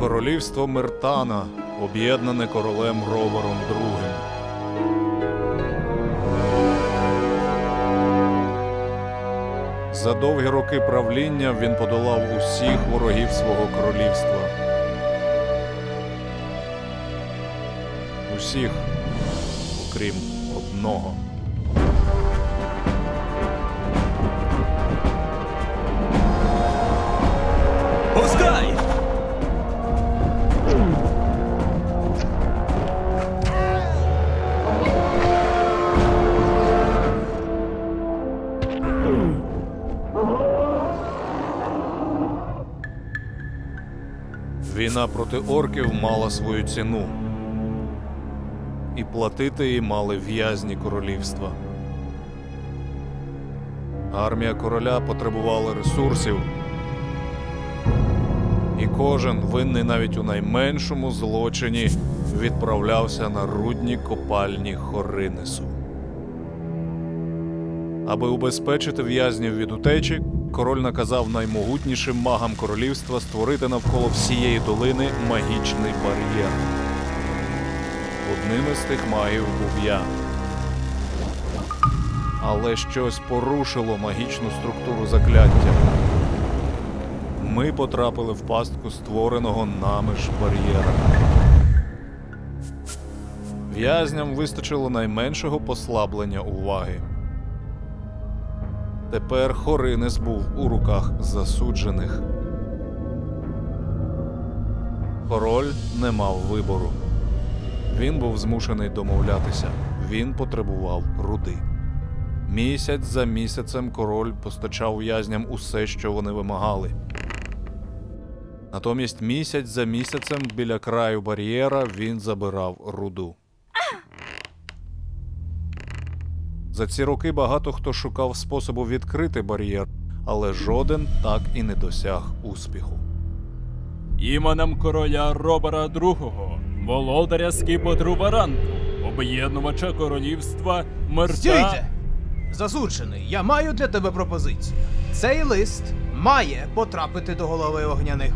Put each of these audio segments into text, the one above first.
Королівство Мертана, об'єднане королем Робером II. За довгі роки правління він подолав усіх ворогів свого королівства. Усіх, окрім одного. Війна проти орків мала свою ціну. І платити її мали в'язні королівства. Армія короля потребувала ресурсів. І кожен, винний навіть у найменшому злочині, відправлявся на рудні копальні Хоринесу. Аби убезпечити в'язнів від утечі, король наказав наймогутнішим магам королівства створити навколо всієї долини магічний бар'єр. Одним із тих магів був я. Але щось порушило магічну структуру закляття. Ми потрапили в пастку створеного нами ж бар'єра. В'язням вистачило найменшого послаблення уваги. Тепер Хоринес був у руках засуджених. Король не мав вибору. Він був змушений домовлятися. Він потребував руди. Місяць за місяцем король постачав в'язням усе, що вони вимагали. Натомість місяць за місяцем біля краю бар'єра він забирав руду. За ці роки багато хто шукав способу відкрити бар'єр, але жоден так і не досяг успіху. Іменем короля Робера II, володаря Скіпотру Варанту, об'єднувача королівства Мерта... Стійте! Засуджений, я маю для тебе пропозицію. Цей лист має потрапити до голови огняних.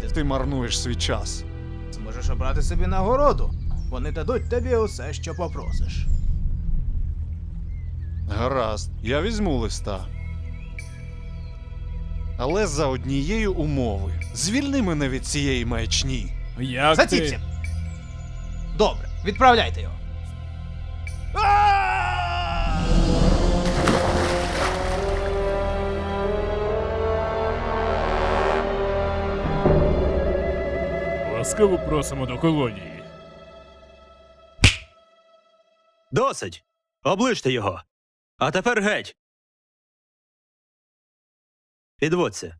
Ти Ти марнуєш свій час. зможеш обрати собі нагороду. Вони дадуть тобі усе, що попросиш. Гаразд, я візьму листа. Але за однієї умови. Звільни мене від цієї маячні. Як Заціпся! ти? Добре, відправляйте його. Ласкаво просимо до колонії. Досить! Оближте його! А тепер геть! Підводься.